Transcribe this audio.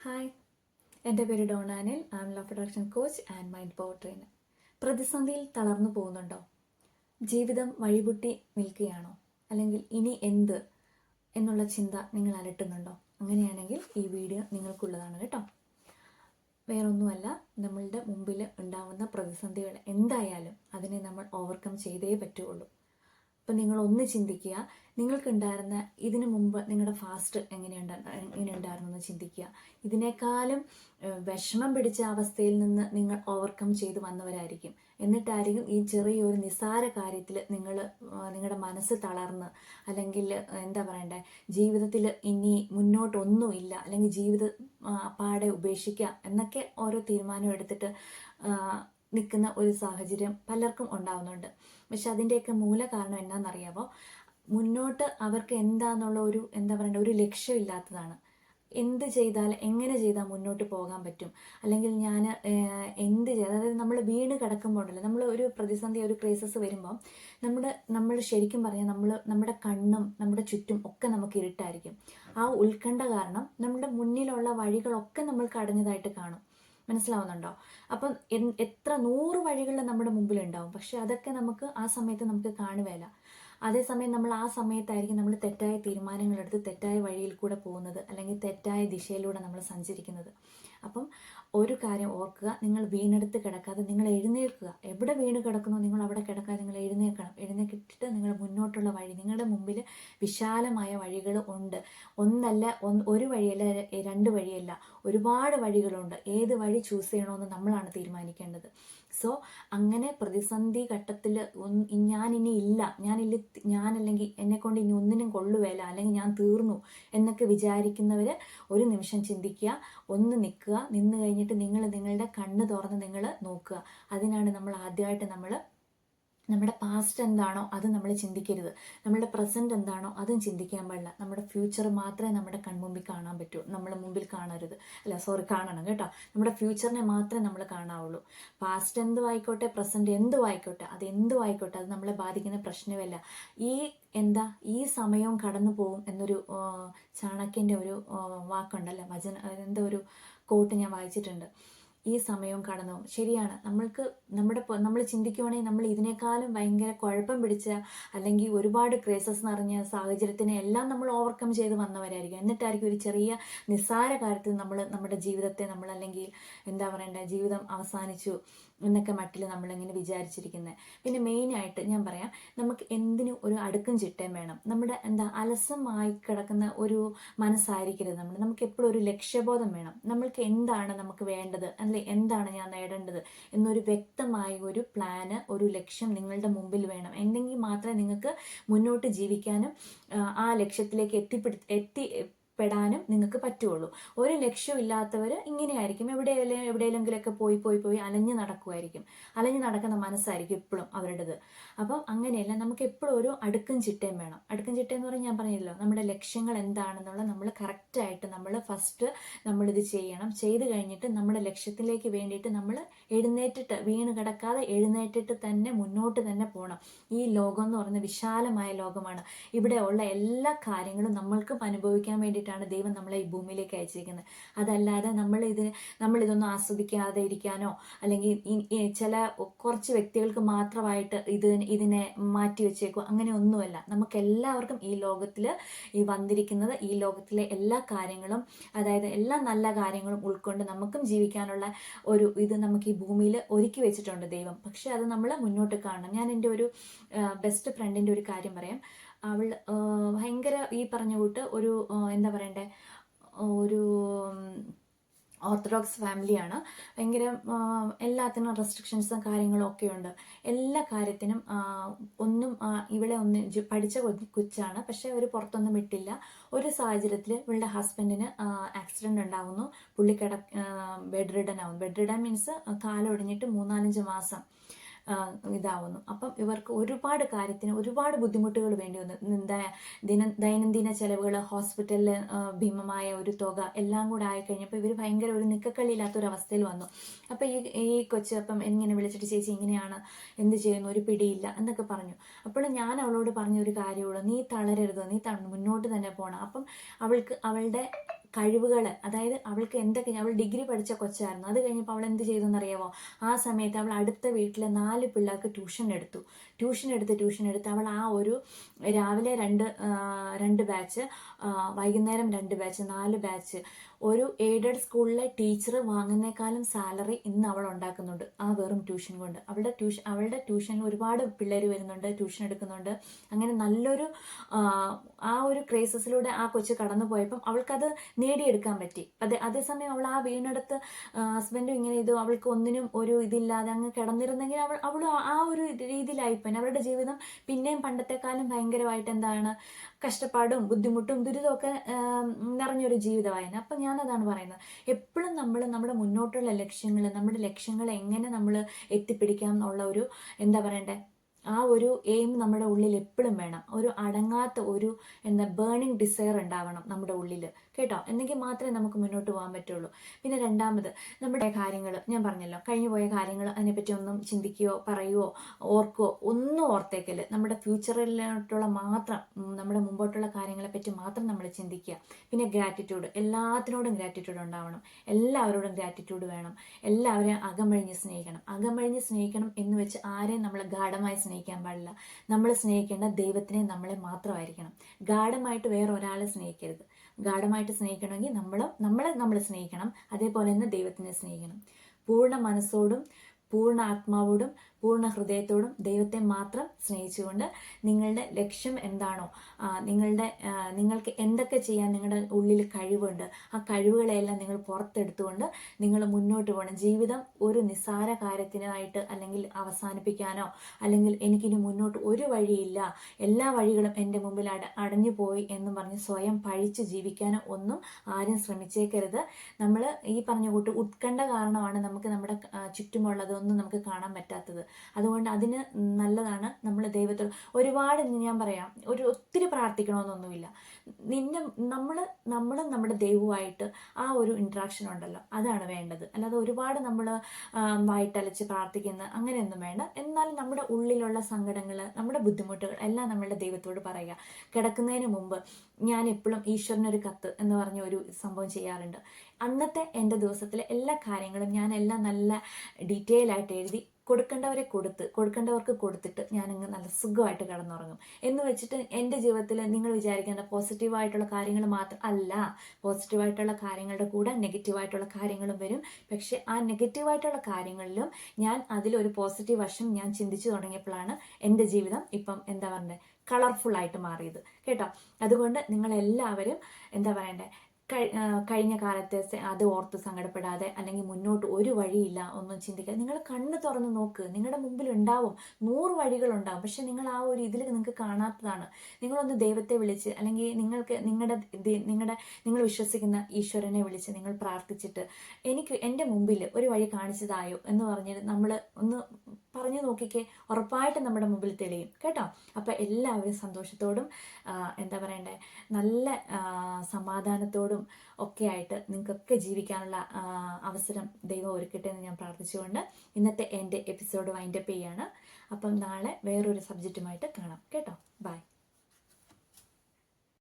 Hi എന്റെ പേര് ഡോണാനിൽ I'm law production coach and mind power trainer പ്രതിസന്ധിയിൽ തളർന്നു പോകുന്നുണ്ടോ? ജീവിതം വഴിപൊട്ടി നിൽക്കുകയാണോ? അല്ലെങ്കിൽ ഇനി എന്ത് എന്നുള്ള ചിന്ത നിങ്ങൾ അലട്ടുന്നുണ്ടോ? അങ്ങനെയാണെങ്കിൽ ഈ വീഡിയോ നിങ്ങൾക്കുള്ളതാണ് കേട്ടോ. വേറൊന്നുമല്ല നമ്മളുടെ മുമ്പിൽ ഉണ്ടാവുന്ന പ്രതിസന്ധികൾ എന്തായാലും അതിനെ നമ്മൾ ഓവർകം ചെയ്തേ പറ്റുള്ളൂ അപ്പം നിങ്ങൾ ഒന്ന് ചിന്തിക്കുക. നിങ്ങൾക്കുണ്ടായിരുന്ന ഇതിനു മുമ്പ് നിങ്ങളുടെ ഫാസ്റ്റ് എങ്ങനെയുണ്ട എങ്ങനെയുണ്ടായിരുന്നു എന്ന് ചിന്തിക്കുക. ഇതിനേക്കാളും വിഷമം പിടിച്ച അവസ്ഥയിൽ നിന്ന് നിങ്ങൾ ഓവർകം ചെയ്ത് വന്നവരായിരിക്കും. എന്നിട്ടായിരിക്കും ഈ ചെറിയൊരു നിസ്സാര കാര്യത്തിൽ നിങ്ങൾ നിങ്ങളുടെ മനസ്സ് തളർന്ന് അല്ലെങ്കിൽ എന്താ പറയണ്ടേ ജീവിതത്തിൽ ഇനി മുന്നോട്ടൊന്നുമില്ല അല്ലെങ്കിൽ ജീവിത പാടെ ഉപേക്ഷിക്കുക എന്നൊക്കെ ഓരോ തീരുമാനം എടുത്തിട്ട് നിൽക്കുന്ന ഒരു സാഹചര്യം പലർക്കും ഉണ്ടാവുന്നുണ്ട്. പക്ഷെ അതിന്റെയൊക്കെ മൂല കാരണം എന്താണെന്നറിയാമോ മുന്നോട്ട് അവർക്ക് എന്താണെന്നുള്ള ഒരു എന്താ പറയണ്ട ഒരു ലക്ഷ്യമില്ലാത്തതാണ്. എന്ത് ചെയ്താൽ എങ്ങനെ ചെയ്താൽ മുന്നോട്ട് പോകാൻ പറ്റും? അല്ലെങ്കിൽ ഞാൻ എന്ത് ചെയ്ത് അതായത് നമ്മൾ വീണ് കിടക്കുമ്പോൾ ഉണ്ടല്ലോ നമ്മൾ ഒരു പ്രതിസന്ധി ഒരു ക്രൈസിസ് വരുമ്പോൾ നമ്മുടെ നമ്മൾ ശരിക്കും പറഞ്ഞാൽ നമ്മൾ നമ്മുടെ കണ്ണും നമ്മുടെ ചുറ്റും ഒക്കെ നമുക്ക് ഇരുട്ടായിരിക്കും. ആ ഉത്കണ്ഠ കാരണം നമ്മുടെ മുന്നിലുള്ള വഴികളൊക്കെ നമ്മൾ കടഞ്ഞതായിട്ട് കാണും. മനസ്സിലാവുന്നുണ്ടോ? അപ്പം എത്ര നൂറ് വഴികൾ നമ്മുടെ മുമ്പിലുണ്ടാവും. പക്ഷെ അതൊക്കെ നമുക്ക് ആ സമയത്ത് നമുക്ക് കാണുകയില്ല അതേസമയം നമ്മൾ ആ സമയത്തായിരിക്കും നമ്മൾ തെറ്റായ തീരുമാനങ്ങൾ എടുത്ത് തെറ്റായ വഴിയിൽ കൂടെ പോകുന്നത്. അല്ലെങ്കിൽ തെറ്റായ ദിശയിലൂടെ നമ്മൾ സഞ്ചരിക്കുന്നത്. അപ്പം ഒരു കാര്യം ഓർക്കുക നിങ്ങൾ വീണെടുത്ത് കിടക്കാതെ നിങ്ങൾ എഴുന്നേൽക്കുക. എവിടെ വീണ് കിടക്കുന്നോ നിങ്ങൾ അവിടെ കിടക്കാതെ നിങ്ങൾ എഴുന്നേൽക്കണം. എഴുന്നേറ്റിട്ട് നിങ്ങൾ മുന്നോട്ടുള്ള വഴി നിങ്ങളുടെ മുമ്പിൽ വിശാലമായ വഴികൾ ഉണ്ട്. ഒന്നല്ല ഒന്ന് ഒരു വഴിയല്ല രണ്ട് വഴിയല്ല. ഒരുപാട് വഴികളുണ്ട്. ഏത് വഴി ചൂസ് ചെയ്യണമെന്ന് നമ്മളാണ് തീരുമാനിക്കേണ്ടത്. സോ അങ്ങനെ പ്രതിസന്ധി ഘട്ടത്തിൽ ഞാനിനി ഇല്ല. ഞാനില്ല ഞാനല്ലെങ്കിൽ എന്നെ കൊണ്ട് ഇനി ഒന്നിനും കൊള്ളുവേല. അല്ലെങ്കിൽ ഞാൻ തീർന്നു എന്നൊക്കെ വിചാരിക്കുന്നവർ ഒരു നിമിഷം ചിന്തിക്കുക. ഒന്ന് നിൽക്കുക. നിന്ന് കഴിഞ്ഞിട്ട് നിങ്ങൾ നിങ്ങളുടെ കണ്ണ് തുറന്ന് നിങ്ങൾ നോക്കുക. അതിനാണ് നമ്മൾ ആദ്യമായിട്ട് നമ്മൾ നമ്മുടെ പാസ്റ്റ് എന്താണോ അത് നമ്മൾ ചിന്തിക്കരുത്. നമ്മുടെ പ്രസന്റ് എന്താണോ അതും ചിന്തിക്കാൻ പാടില്ല. നമ്മുടെ ഫ്യൂച്ചർ മാത്രമേ നമ്മുടെ കൺമുമ്പിൽ കാണാൻ പറ്റൂ. നമ്മുടെ മുമ്പിൽ കാണരുത്. അല്ല സോറി കാണണം കേട്ടോ. നമ്മുടെ ഫ്യൂച്ചറിനെ മാത്രമേ നമ്മൾ കാണാവുള്ളൂ. പാസ്റ്റ് എന്തു ആയിക്കോട്ടെ പ്രസന്റ് എന്തു ആയിക്കോട്ടെ അത് എന്തു ആയിക്കോട്ടെ അത് നമ്മളെ ബാധിക്കുന്ന പ്രശ്നമല്ല. ഈ എന്താ ഈ സമയവും കടന്നു പോകും എന്നൊരു ചാണക്യന്റെ ഒരു വാക്കുണ്ടല്ലേ? വചന എന്തോ ഒരു കോട്ട് ഞാൻ വായിച്ചിട്ടുണ്ട്. ഈ സമയവും കടന്നു പോകും. ശരിയാണ്. നമ്മൾക്ക് നമ്മുടെ നമ്മൾ ചിന്തിക്കുവാണെങ്കിൽ നമ്മൾ ഇതിനേക്കാളും ഭയങ്കര കുഴപ്പം പിടിച്ച അല്ലെങ്കിൽ ഒരുപാട് ക്രേസസ് നിറഞ്ഞ സാഹചര്യത്തിനെ എല്ലാം നമ്മൾ ഓവർകം ചെയ്ത് വന്നവരായിരിക്കും. എന്നിട്ടായിരിക്കും ഒരു ചെറിയ നിസ്സാര കാര്യത്തിൽ നമ്മൾ നമ്മുടെ ജീവിതത്തെ നമ്മൾ അല്ലെങ്കിൽ എന്താ പറയണ്ടേ ജീവിതം അവസാനിച്ചു. എന്നൊക്കെ മട്ടിൽ നമ്മളിങ്ങനെ വിചാരിച്ചിരിക്കുന്നത് പിന്നെ മെയിനായിട്ട് ഞാൻ പറയാം നമുക്ക് എന്തിനും ഒരു അടുക്കും ചിട്ടയും വേണം. നമ്മുടെ എന്താ അലസമായി കിടക്കുന്ന ഒരു മനസ്സായിരിക്കരുത് നമ്മൾ നമുക്ക് എപ്പോഴും ഒരു ലക്ഷ്യബോധം വേണം. നമ്മൾക്ക് എന്താണ് നമുക്ക് വേണ്ടത്? അല്ലെ എന്താണ് ഞാൻ നേടേണ്ടത്? എന്നൊരു വ്യക്തമായ ഒരു പ്ലാന് ഒരു ലക്ഷ്യം നിങ്ങളുടെ മുമ്പിൽ വേണം. എന്തെങ്കിൽ മാത്രമേ നിങ്ങൾക്ക് മുന്നോട്ട് ജീവിക്കാനും ആ ലക്ഷ്യത്തിലേക്ക് എത്തിപ്പെടു എത്തി പെടാനും നിങ്ങൾക്ക് പറ്റുള്ളൂ. ഒരു ലക്ഷ്യമില്ലാത്തവർ ഇങ്ങനെയായിരിക്കും. എവിടെ എവിടെയെങ്കിലുമൊക്കെ പോയി പോയി പോയി അലഞ്ഞു നടക്കുമായിരിക്കും. അലഞ്ഞു നടക്കുന്ന മനസ്സായിരിക്കും എപ്പോഴും അവരുടേത്. അപ്പം അങ്ങനെയല്ല നമുക്ക് എപ്പോഴും ഒരു അടുക്കും ചിട്ടയും വേണം. അടുക്കും ചിട്ടയെന്ന് പറഞ്ഞാൽ ഞാൻ പറഞ്ഞല്ലോ നമ്മുടെ ലക്ഷ്യങ്ങൾ എന്താണെന്നുള്ള നമ്മൾ കറക്റ്റായിട്ട് നമ്മൾ ഫസ്റ്റ് നമ്മളിത് ചെയ്യണം. ചെയ്ത് കഴിഞ്ഞിട്ട് നമ്മുടെ ലക്ഷ്യത്തിലേക്ക് വേണ്ടിയിട്ട് നമ്മൾ എഴുന്നേറ്റിട്ട് വീണ് കിടക്കാതെ എഴുന്നേറ്റിട്ട് തന്നെ മുന്നോട്ട് തന്നെ പോകണം. ഈ ലോകം എന്ന് പറയുന്ന വിശാലമായ ലോകമാണ്. ഇവിടെ ഉള്ള എല്ലാ കാര്യങ്ങളും നമ്മൾക്കും അനുഭവിക്കാൻ വേണ്ടിയിട്ടാണ് ദൈവം നമ്മളെ ഈ ഭൂമിയിലേക്ക് അയച്ചിരിക്കുന്നത്. അതല്ലാതെ നമ്മൾ ഇത് നമ്മൾ ഇതൊന്നും ആസ്വദിക്കാതെ ഇരിക്കാനോ അല്ലെങ്കിൽ ചില കുറച്ച് വ്യക്തികൾക്ക് മാത്രമായിട്ട് ഇത് ഇതിനെ മാറ്റി വെച്ചേക്കോ അങ്ങനെ ഒന്നുമല്ല. നമുക്ക് എല്ലാവർക്കും ഈ ലോകത്തിൽ ഈ വന്നിരിക്കുന്നത് ഈ ലോകത്തിലെ എല്ലാ കാര്യങ്ങളും അതായത് എല്ലാ നല്ല കാര്യങ്ങളും ഉൾക്കൊണ്ട് നമുക്കും ജീവിക്കാനുള്ള ഒരു ഇത് നമുക്ക് ഈ ഭൂമിയിൽ ഒരുക്കി വെച്ചിട്ടുണ്ട് ദൈവം. പക്ഷെ അത് നമ്മൾ മുന്നോട്ട് കാണണം. ഞാൻ എന്റെ ഒരു ബെസ്റ്റ് ഫ്രണ്ടിന്റെ ഒരു കാര്യം പറയാം. അവൾ ഭയങ്കര ഈ പറഞ്ഞ കൂട്ട് ഒരു എന്താ പറയണ്ടേ ഒരു ഓർത്തഡോക്സ് ഫാമിലിയാണ് ഭയങ്കര എല്ലാത്തിനും റെസ്ട്രിക്ഷൻസും കാര്യങ്ങളും ഒക്കെ ഉണ്ട്. എല്ലാ കാര്യത്തിനും ഒന്നും ഇവളെ ഒന്ന് പഠിച്ച കൊച്ചാണ്. പക്ഷേ അവർ പുറത്തൊന്നും വിട്ടില്ല. ഒരു സാഹചര്യത്തിൽ ഇവളുടെ ഹസ്ബൻഡിന് ആക്സിഡന്റ് ഉണ്ടാവുന്നു. പുള്ളി കിട ബെഡ് റിഡൻ ആവുന്നു ബെഡ് റിഡൻ മീൻസ് കാലൊടിഞ്ഞിട്ട് മൂന്നാലഞ്ച് മാസം. ഇതാവുന്നു. അപ്പം ഇവർക്ക് ഒരുപാട് കാര്യത്തിന് ഒരുപാട് ബുദ്ധിമുട്ടുകൾ വേണ്ടി വന്നു. ദിന ദൈനംദിന ചെലവുകൾ ഹോസ്പിറ്റലിൽ ഭീമമായ ഒരു തുക എല്ലാം കൂടെ ആയിക്കഴിഞ്ഞപ്പോൾ ഇവർ ഭയങ്കര ഒരു നിക്കക്കള്ളിയില്ലാത്ത ഒരു അവസ്ഥയിൽ വന്നു. അപ്പോൾ ഈ ഈ കൊച്ചു അപ്പം ഇങ്ങനെ വിളിച്ചിട്ട് ചേച്ചി ഇങ്ങനെയാണ് എന്ത് ചെയ്യുന്നു? ഒരു പിടിയില്ല എന്നൊക്കെ പറഞ്ഞു. അപ്പോൾ ഞാൻ അവളോട് പറഞ്ഞ ഒരു കാര്യമുള്ളൂ. നീ തളരരുത്. നീ മുന്നോട്ട് തന്നെ പോകണം അപ്പം അവൾക്ക് അവളുടെ കഴിവുകൾ അതായത് അവൾക്ക് എന്തൊക്കെ അവൾ ഡിഗ്രി പഠിച്ച കൊച്ചായിരുന്നു. അത് കഴിഞ്ഞപ്പോൾ അവൾ എന്ത് ചെയ്തു എന്നറിയാമോ? ആ സമയത്ത് അവൾ അടുത്ത വീട്ടിലെ നാല് പിള്ളേർക്ക് ട്യൂഷൻ എടുത്തു. ട്യൂഷൻ എടുത്ത് ട്യൂഷൻ എടുത്ത് അവൾ ആ ഒരു രാവിലെ രണ്ട് രണ്ട് ബാച്ച് വൈകുന്നേരം രണ്ട് ബാച്ച് നാല് ബാച്ച് ഒരു എയ്ഡഡ് സ്കൂളിലെ ടീച്ചർ വാങ്ങുന്നേക്കാളും സാലറി ഇന്ന് അവൾ ഉണ്ടാക്കുന്നുണ്ട്. ആ വെറും ട്യൂഷൻ കൊണ്ട്. അവളുടെ ട്യൂഷൻ അവളുടെ ട്യൂഷനിൽ ഒരുപാട് പിള്ളേർ വരുന്നുണ്ട് ട്യൂഷൻ എടുക്കുന്നുണ്ട്. അങ്ങനെ നല്ലൊരു ആ, ഒരു ക്രേസസിലൂടെ ആ കൊച്ചു കടന്നു പോയപ്പം അവൾക്കത് നേടിയെടുക്കാൻ പറ്റി. അതെ അതേസമയം അവൾ ആ വീണെടുത്ത് ഹസ്ബൻഡും ഇങ്ങനെ ഇത് അവൾക്ക് ഒന്നിനും ഒരു ഇതില്ലാതെ അങ്ങ് കിടന്നിരുന്നെങ്കിൽ അവൾ അവൾ ആ ഒരു രീതിയിലായിപ്പോയി അവരുടെ ജീവിതം പിന്നെയും പണ്ടത്തെക്കാലം ഭയങ്കരമായിട്ട് എന്താണ് കഷ്ടപ്പാടും ബുദ്ധിമുട്ടും ദുരിതമൊക്കെ നിറഞ്ഞൊരു ജീവിതമായിരുന്നു. അപ്പം ഞാനതാണ് പറയുന്നത്. എപ്പോഴും നമ്മൾ നമ്മുടെ മുന്നോട്ടുള്ള ലക്ഷ്യങ്ങൾ നമ്മുടെ ലക്ഷ്യങ്ങൾ എങ്ങനെ നമ്മൾ എത്തിപ്പിടിക്കാം എന്നുള്ള ഒരു എന്താ പറയണ്ടേ ആ ഒരു എയിം നമ്മുടെ ഉള്ളിൽ എപ്പോഴും വേണം. ഒരു അടങ്ങാത്ത ഒരു എന്താ ബേണിംഗ് ഡിസയർ ഉണ്ടാവണം നമ്മുടെ ഉള്ളിൽ. കേട്ടോ? എന്നെങ്കിൽ മാത്രമേ നമുക്ക് മുന്നോട്ട് പോകാൻ പറ്റുള്ളൂ. പിന്നെ രണ്ടാമത് നമ്മുടെ കാര്യങ്ങൾ ഞാൻ പറഞ്ഞല്ലോ കഴിഞ്ഞു പോയ കാര്യങ്ങൾ അതിനെപ്പറ്റി ഒന്നും ചിന്തിക്കുകയോ പറയുകയോ ഓർക്കുകയോ ഒന്നും ഓർത്തേക്കൽ. നമ്മുടെ ഫ്യൂച്ചറിലോട്ടുള്ള മാത്രം നമ്മുടെ മുമ്പോട്ടുള്ള കാര്യങ്ങളെപ്പറ്റി മാത്രം നമ്മൾ ചിന്തിക്കുക. പിന്നെ ഗ്രാറ്റിറ്റ്യൂഡ് എല്ലാത്തിനോടും ഗ്രാറ്റിറ്റ്യൂഡ് ഉണ്ടാവണം. എല്ലാവരോടും ഗ്രാറ്റിറ്റ്യൂഡ് വേണം. എല്ലാവരെയും അകമഴിഞ്ഞ് സ്നേഹിക്കണം. അകമഴിഞ്ഞ് സ്നേഹിക്കണം എന്ന് വെച്ച് ആരെയും നമ്മൾ ഗാഠമായി സ്നേഹിക്കാൻ പാടില്ല. നമ്മൾ സ്നേഹിക്കേണ്ട ദൈവത്തിനെ നമ്മളെ മാത്രമായിരിക്കണം. ഗാഠമായിട്ട് വേറെ ഒരാളെ സ്നേഹിക്കരുത്. ഗാഠമായിട്ട് സ്നേഹിക്കണമെങ്കിൽ നമ്മൾ നമ്മളെ നമ്മൾ സ്നേഹിക്കണം. അതേപോലെ തന്നെ ദൈവത്തിനെ സ്നേഹിക്കണം. പൂർണ മനസ്സോടും പൂർണ ആത്മാവോടും പൂർണ ഹൃദയത്തോടും ദൈവത്തെ മാത്രം സ്നേഹിച്ചുകൊണ്ട് നിങ്ങളുടെ ലക്ഷ്യം എന്താണോ നിങ്ങളുടെ നിങ്ങൾക്ക് എന്തൊക്കെ ചെയ്യാൻ നിങ്ങളുടെ ഉള്ളിൽ കഴിവുണ്ട് ആ കഴിവുകളെല്ലാം നിങ്ങൾ പുറത്തെടുത്തുകൊണ്ട് നിങ്ങൾ മുന്നോട്ട് പോകണം. ജീവിതം ഒരു നിസ്സാര കാര്യത്തിനായിട്ട് അല്ലെങ്കിൽ അവസാനിപ്പിക്കാനോ അല്ലെങ്കിൽ എനിക്കിനി മുന്നോട്ട് ഒരു വഴിയില്ല എല്ലാ വഴികളും എന്റെ മുമ്പിൽ അട അടഞ്ഞു പോയി എന്നും പറഞ്ഞ് സ്വയം പഴിച്ച് ജീവിക്കാനോ ഒന്നും ആരും ശ്രമിച്ചേക്കരുത്. നമ്മൾ ഈ പറഞ്ഞ കൂട്ട് ഉത്കണ്ഠ കാരണമാണ് നമുക്ക് നമ്മുടെ ചുറ്റുമുള്ളതൊന്നും നമുക്ക് കാണാൻ പറ്റാത്തത്. അതുകൊണ്ട് അതിന് നല്ലതാണ് നമ്മൾ ദൈവത്തോട് ഒരുപാട് ഞാൻ പറയാം ഒരു ഒത്തിരി പ്രാർത്ഥിക്കണമെന്നൊന്നുമില്ല. നിന്നെ നമ്മൾ നമ്മളും നമ്മുടെ ദൈവവുമായിട്ട് ആ ഒരു ഇൻട്രാക്ഷൻ ഉണ്ടല്ലോ അതാണ് വേണ്ടത്. അല്ലാതെ ഒരുപാട് നമ്മൾ വായിട്ടലച്ച് പ്രാർത്ഥിക്കുന്ന അങ്ങനെയൊന്നും വേണ്ട. എന്നാലും നമ്മുടെ ഉള്ളിലുള്ള സങ്കടങ്ങൾ നമ്മുടെ ബുദ്ധിമുട്ടുകൾ എല്ലാം നമ്മളുടെ ദൈവത്തോട് പറയുക. കിടക്കുന്നതിന് മുമ്പ് ഞാൻ എപ്പോഴും ഈശ്വരനൊരു കത്ത് എന്ന് പറഞ്ഞ ഒരു സംഭവം ചെയ്യാറുണ്ട്. അന്നത്തെ എന്റെ ദിവസത്തിലെ എല്ലാ കാര്യങ്ങളും ഞാൻ എല്ലാം നല്ല ഡീറ്റെയിൽ ആയിട്ട് എഴുതി കൊടുക്കേണ്ടവരെ കൊടുത്ത് കൊടുക്കേണ്ടവർക്ക് കൊടുത്തിട്ട് ഞാനങ്ങ് നല്ല സുഖമായിട്ട് കിടന്നുറങ്ങും. എന്ന് വെച്ചിട്ട് എന്റെ ജീവിതത്തിൽ നിങ്ങൾ വിചാരിക്കേണ്ട പോസിറ്റീവായിട്ടുള്ള കാര്യങ്ങൾ മാത്രം അല്ല. പോസിറ്റീവായിട്ടുള്ള കാര്യങ്ങളുടെ കൂടെ നെഗറ്റീവായിട്ടുള്ള കാര്യങ്ങളും വരും. പക്ഷേ ആ നെഗറ്റീവായിട്ടുള്ള കാര്യങ്ങളിലും ഞാൻ അതിലൊരു പോസിറ്റീവ് വശം ഞാൻ ചിന്തിച്ചു തുടങ്ങിയപ്പോഴാണ് എന്റെ ജീവിതം ഇപ്പം എന്താ പറയുന്നത് കളർഫുൾ ആയിട്ട് മാറിയത്. കേട്ടോ? അതുകൊണ്ട് നിങ്ങളെല്ലാവരും എന്താ പറയണ്ടേ കഴിഞ്ഞ കാലത്ത് അത് ഓർത്ത് സങ്കടപ്പെടാതെ അല്ലെങ്കിൽ മുന്നോട്ട് ഒരു വഴിയില്ല ഒന്നും ചിന്തിക്കാതെ നിങ്ങൾ കണ്ണ് തുറന്ന് നോക്ക്. നിങ്ങളുടെ മുമ്പിൽ ഉണ്ടാവും നൂറ് വഴികളുണ്ടാവും. പക്ഷെ നിങ്ങൾ ആ ഒരു ഇതിൽ നിങ്ങൾക്ക് കാണാത്തതാണ്. നിങ്ങളൊന്ന് ദൈവത്തെ വിളിച്ച് അല്ലെങ്കിൽ നിങ്ങൾക്ക് നിങ്ങളുടെ നിങ്ങളുടെ നിങ്ങൾ വിശ്വസിക്കുന്ന ഈശ്വരനെ വിളിച്ച് നിങ്ങൾ പ്രാർത്ഥിച്ചിട്ട് എനിക്ക് എന്റെ മുമ്പിൽ ഒരു വഴി കാണിച്ചതായോ എന്ന് പറഞ്ഞിട്ട് നമ്മൾ ഒന്ന് പറഞ്ഞു നോക്കിക്കേ ഉറപ്പായിട്ട് നമ്മുടെ മുമ്പിൽ തെളിയും കേട്ടോ? അപ്പോൾ എല്ലാവരും സന്തോഷത്തോടും എന്താ പറയണ്ടേ നല്ല സമാധാനത്തോടും ഒക്കെ ആയിട്ട് നിങ്ങൾക്കൊക്കെ ജീവിക്കാനുള്ള അവസരം ദൈവം ഒരുക്കട്ടെ എന്ന് ഞാൻ പ്രാർത്ഥിച്ചുകൊണ്ട് ഇന്നത്തെ എന്റെ എപ്പിസോഡ് വൈൻഡപ്പ് ചെയ്യാണ്. അപ്പം നാളെ വേറൊരു സബ്ജക്റ്റുമായിട്ട് കാണാം കേട്ടോ? ബൈ